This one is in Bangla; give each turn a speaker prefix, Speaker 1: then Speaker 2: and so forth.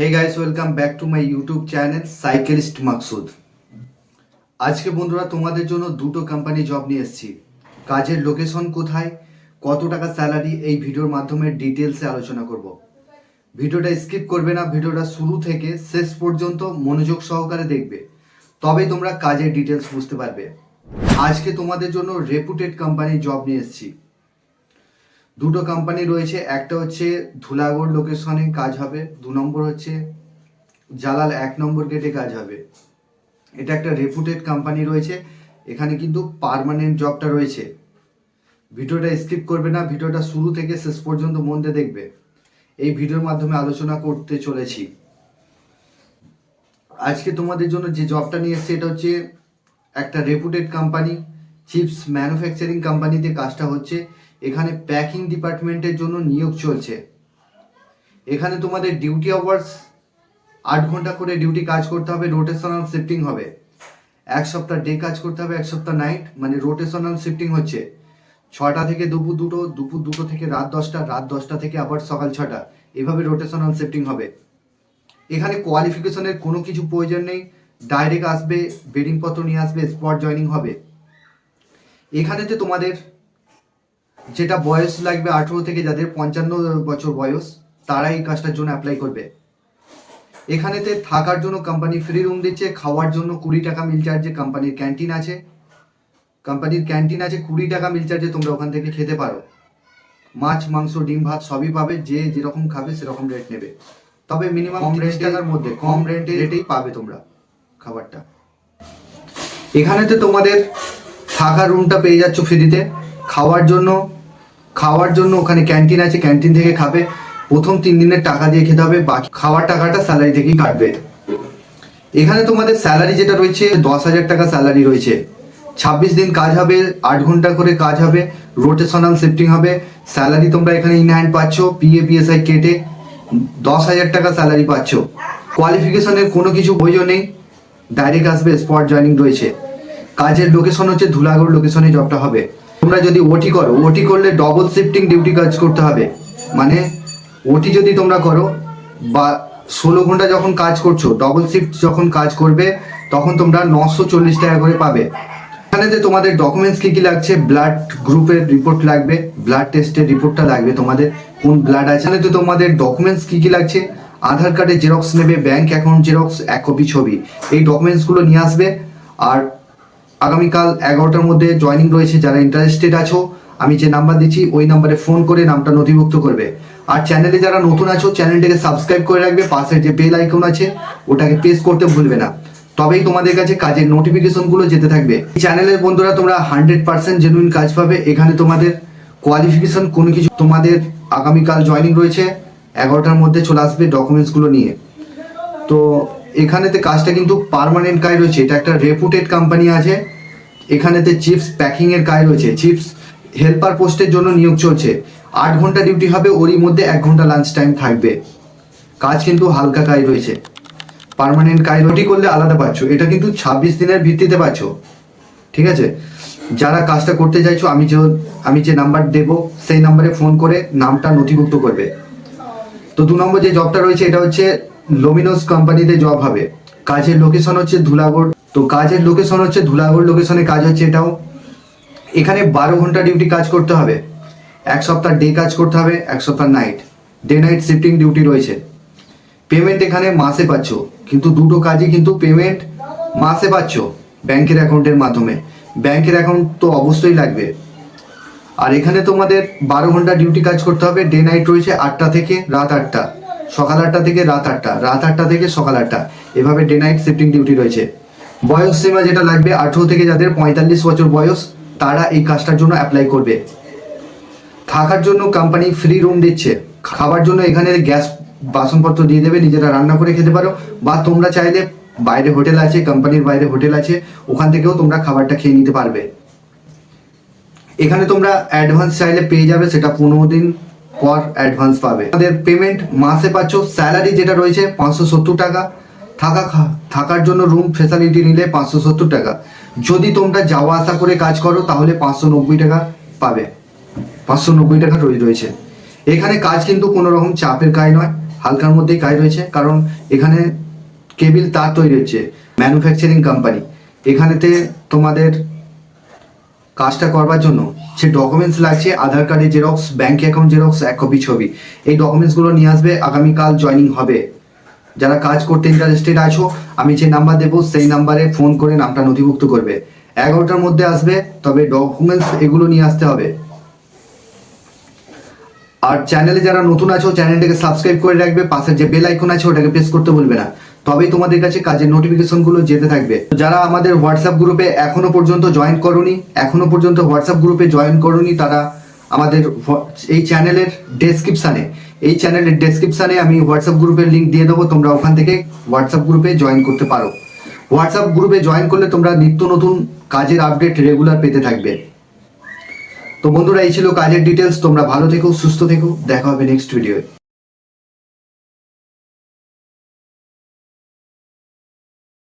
Speaker 1: Hey guys welcome back to my YouTube channel cyclist Maksud আজকে বন্ধুরা, তোমাদের জন্য দুটো কোম্পানি জব নিয়ে এসেছি। কাজের লোকেশন কোথায়, কত টাকা স্যালারি এই ভিডিওর মাধ্যমে ডিটেলসে আলোচনা করব। ভিডিওটা স্কিপ করবে না ভিডিওটা শুরু থেকে শেষ পর্যন্ত মনোযোগ সহকারে দেখবে। তবেই তোমরা কাজের ডিটেলস বুঝতে পারবে। আজকে তোমাদের জন্য রেপুটেড কোম্পানির জব নিয়ে এসেছি। দুটো কোম্পানি রয়েছে, একটা হচ্ছে ধুলাগড় লোকেশনে কাজ হবে, দু নম্বর হচ্ছে জালাল এক নম্বর গেটে কাজ হবে। এটা একটা রেপুটেড কোম্পানি রয়েছে, এখানে কিন্তু পার্মানেন্ট জবটা রয়েছে। ভিডিওটা স্কিপ করবে না, ভিডিওটা শুরু থেকে শেষ পর্যন্ত মন দিয়ে দেখবে। এই ভিডিওর মাধ্যমে আলোচনা করতে চলেছি। আজকে তোমাদের জন্য যে জবটা নিয়ে এসছে, এটা হচ্ছে একটা রেপুটেড কোম্পানি চিপস ম্যানুফ্যাকচারিং কোম্পানিতে কাজটা হচ্ছে। এখানে প্যাকিং ডিপার্টমেন্টের জন্য নিয়োগ চলছে। এখানে তোমাদের ডিউটি আওয়ার্স আট ঘণ্টা করে ডিউটি কাজ করতে হবে রোটেশনাল শিফটিং হবে। এক সপ্তাহ ডে কাজ করতে হবে, এক সপ্তাহ নাইট মানে রোটেশনাল শিফটিং হচ্ছে। ছটা থেকে দুপুর দুটো দুপুর দুটো থেকে রাত দশটা রাত দশটা থেকে আবার সকাল ছটা। এভাবে রোটেশনাল শিফটিং হবে। এখানে কোয়ালিফিকেশনের কোনো কিছু প্রয়োজন নেই। ডাইরেক্ট আসবে বেডিংপত্র নিয়ে আসবে স্পট জয়নিং হবে। এখানেতে তোমাদের যেটা বয়স লাগবে আঠেরো থেকে যাদের পঞ্চান্ন বছর বয়স তারা এই কাজটার জন্য অ্যাপ্লাই করবে। এখানেতে থাকার জন্য কোম্পানি ফ্রি রুম দিচ্ছে খাওয়ার জন্য কুড়ি টাকা মিল চার্জে কোম্পানির ক্যান্টিন আছে। কোম্পানির ক্যান্টিন আছে কুড়ি টাকা মিল চার্জে তোমরা ওখান থেকে খেতে পারো। মাছ মাংস ডিম ভাত সবই পাবে যে যেরকম খাবে সেরকম রেট নেবে। তবে মিনিমাম কম রেট টাকার মধ্যে কম রেটে রেটেই পাবে তোমরা খাবারটা। এখানেতে তোমাদের থাকার রুমটা পেয়ে যাচ্ছ ফ্রিতে খাওয়ার জন্য খাওয়ার জন্য ওখানে ক্যান্টিন আছে, ক্যান্টিন থেকে খাবে। প্রথম তিন দিনের টাকা দিয়ে খেতে হবে, বাকি খাওয়ার টাকাটা স্যালারি থেকেই কাটবে। এখানে তোমাদের স্যালারি যেটা রয়েছে, দশ হাজার টাকা স্যালারি রয়েছে। ছাব্বিশ দিন কাজ হবে, আট ঘণ্টা করে কাজ হবে রোটেশনাল শিফটিং হবে। স্যালারি তোমরা এখানে ইন হ্যান্ড পাচ্ছ পিএ পিএসআই কেটে দশ হাজার টাকা স্যালারি পাচ্ছ। কোয়ালিফিকেশনের কোনো কিছু প্রয়োজন নেই। ডাইরেক্ট আসবে স্পট জয়নিং রয়েছে। কাজের লোকেশন হচ্ছে ধুলাগড় লোকেশনে জবটা হবে। তোমরা যদি ওটি করো ওটি করলে ডবল শিফটিং ডিউটি কাজ করতে হবে। মানে ওটি যদি তোমরা করো, বা ষোলো ঘণ্টা যখন কাজ করছ ডবল শিফট যখন কাজ করবে, তখন তোমরা নশো চল্লিশ টাকা করে পাবে। এখানে যে তোমাদের ডকুমেন্টস কী কী লাগছে ব্লাড গ্রুপের রিপোর্ট লাগবে ব্লাড টেস্টের রিপোর্টটা লাগবে তোমাদের, কোন ব্লাড আছে। এখানে তো তোমাদের ডকুমেন্টস কী কী লাগছে, আধার কার্ডের জেরক্স নেবে ব্যাংক অ্যাকাউন্ট জেরক্স এক কপি ছবি। এই ডকুমেন্টসগুলো নিয়ে আসবে, আর আগামীকাল এগারোটার মধ্যে জয়েনিং রয়েছে যারা ইন্টারেস্টেড আছো, আমি যে নাম্বার দিচ্ছি, ওই নাম্বারে ফোন করে নামটা নথিভুক্ত করবে। আর চ্যানেলে যারা নতুন আছো চ্যানেলটাকে সাবস্ক্রাইব করে রাখবে পাশের যে বেল আইকন আছে, ওটাকে প্রেস করতে ভুলবে না। তবেই তোমাদের কাছে কাজের নোটিফিকেশনগুলো যেতে থাকবে। চ্যানেলের বন্ধুরা, তোমরা হান্ড্রেড পার্সেন্ট জেনুইন কাজ পাবে। এখানে তোমাদের কোয়ালিফিকেশন কোনো কিছু, তোমাদের আগামীকাল জয়েনিং রয়েছে, এগারোটার মধ্যে চলে আসবে ডকুমেন্টসগুলো নিয়ে। তো এখানেতে কাজটা কিন্তু পারমানেন্ট কাজ রয়েছে। এটা একটা রেপুটেড কোম্পানি আছে। এখানেতে চিপস প্যাকিং এর কাজ রয়েছে। চিপস হেল্পার পোস্টের জন্য নিয়োগ চলছে। আট ঘণ্টা ডিউটি হবে, ওরই মধ্যে এক ঘণ্টা লাঞ্চ টাইম থাকবে। কাজ কিন্তু হালকা কাজ রয়েছে। পার্মানেন্ট কাজ রুটি করলে আলাদা পাচ্ছ। এটা কিন্তু ছাব্বিশ দিনের ভিত্তিতে পাচ্ছ। ঠিক আছে? যারা কাজটা করতে চাইছো, আমি যে আমি যে নাম্বার দেবো, সেই নাম্বারে ফোন করে নামটা নথিভুক্ত করবে। তো দু নম্বর যে জবটা রয়েছে, এটা হচ্ছে লোমিনোস কোম্পানিতে জব হবে। কাজের লোকেশন হচ্ছে ধুলাগড়। তো কাজের লোকেশন হচ্ছে ধুলাগড় লোকেশনে কাজ হচ্ছে এটাও। এখানে বারো ঘণ্টা ডিউটি কাজ করতে হবে। এক সপ্তাহ ডে কাজ করতে হবে, এক সপ্তাহ night day night shifting duty রয়েছে। পেমেন্ট এখানে মাসে পাচ্ছ। কিন্তু দুটো কাজই কিন্তু পেমেন্ট মাসে পাচ্ছ ব্যাংকের অ্যাকাউন্টের মাধ্যমে। ব্যাংকের অ্যাকাউন্ট তো অবশ্যই লাগবে। আর এখানে তোমাদের বারো ঘণ্টা ডিউটি কাজ করতে হবে। ডে নাইট রয়েছে আটটা থেকে রাত আটটা। সকাল আটটা থেকে রাত আটটা রাত আটটা থেকে সকাল আটটা। এভাবে ডে নাইট শিফটিং ডিউটি রয়েছে। বয়স সীমা যেটা লাগবে আঠেরো থেকে যাদের পঁয়তাল্লিশ বছর বয়স, তারা এই কাজটার জন্য অ্যাপ্লাই করবে। থাকার জন্য কোম্পানি ফ্রি রুম দিচ্ছে। খাবার জন্য এখানে গ্যাস বাসনপত্র দিয়ে দেবে, নিজেরা রান্না করে খেতে পারো। বা তোমরা চাইলে বাইরে হোটেল আছে কোম্পানির বাইরে হোটেল আছে, ওখান থেকেও তোমরা খাবারটা খেয়ে নিতে পারবে। এখানে তোমরা অ্যাডভান্স চাইলে পেয়ে যাবে, সেটা পনেরো দিন পর অ্যাডভান্স পাবে। আমাদের পেমেন্ট মাসে পাচ্ছ, স্যালারি যেটা রয়েছে পাঁচশো সত্তর টাকা। থাকা থাকার জন্য রুম ফেসিলিটি নিলে পাঁচশো সত্তর টাকা। যদি তোমরা যাওয়া আসা করে কাজ করো, তাহলে পাঁচশো নব্বই টাকা পাবে। পাঁচশো নব্বই টাকা রয়ে, রয়েছে। এখানে কাজ কিন্তু কোনো রকম চাপের কাজ নয়, হালকার মধ্যেই কাজ রয়েছে, কারণ এখানে কেবিল তার তৈরি হচ্ছে ম্যানুফ্যাকচারিং কোম্পানি এখানেতে তোমাদের কাজটা করবার জন্য সে ডকুমেন্টস লাগছে, আধার কার্ডের জেরক্স ব্যাঙ্ক অ্যাকাউন্ট জেরক্স এক কপি ছবি। এই ডকুমেন্টসগুলো নিয়ে আসবে, আগামীকাল জয়েনিং হবে। যারা কাজ করতে ইন্টারেস্টেড আছো, আমি যে নাম্বার দেবো, সেই নাম্বারে ফোন করে নামটা নথিভুক্ত করবে। এগারোটার মধ্যে আসবে, তবে ডকুমেন্টস এগুলো নিয়ে আসতে হবে। আর চ্যানেলে যারা নতুন আছো চ্যানেলটাকে সাবস্ক্রাইব করে রাখবে পাশের যে বেল আইকন আছে, ওটাকে প্রেস করতে ভুলবে না। তবেই তোমাদের কাছে কাজের নোটিফিকেশনগুলো যেতে থাকবে। যারা আমাদের হোয়াটসঅ্যাপ গ্রুপে এখনও পর্যন্ত জয়েন করনি, এখনও পর্যন্ত হোয়াটসঅ্যাপ গ্রুপে জয়েন করনি, তারা আমাদের এই চ্যানেলের ডেসক্রিপশানে এই চ্যানেলের ডেসক্রিপশানে আমি হোয়াটসঅ্যাপ গ্রুপের লিঙ্ক দিয়ে দেবো, তোমরা ওখান থেকে হোয়াটসঅ্যাপ গ্রুপে জয়েন করতে পারো। হোয়াটসঅ্যাপ গ্রুপে জয়েন করলে তোমরা নিত্য নতুন কাজের আপডেট রেগুলার পেতে থাকবে। তো বন্ধুরা, এই ছিল কাজের ডিটেলস তোমরা ভালো থেকো, সুস্থ থেকো, দেখা হবে নেক্সট ভিডিওয়ে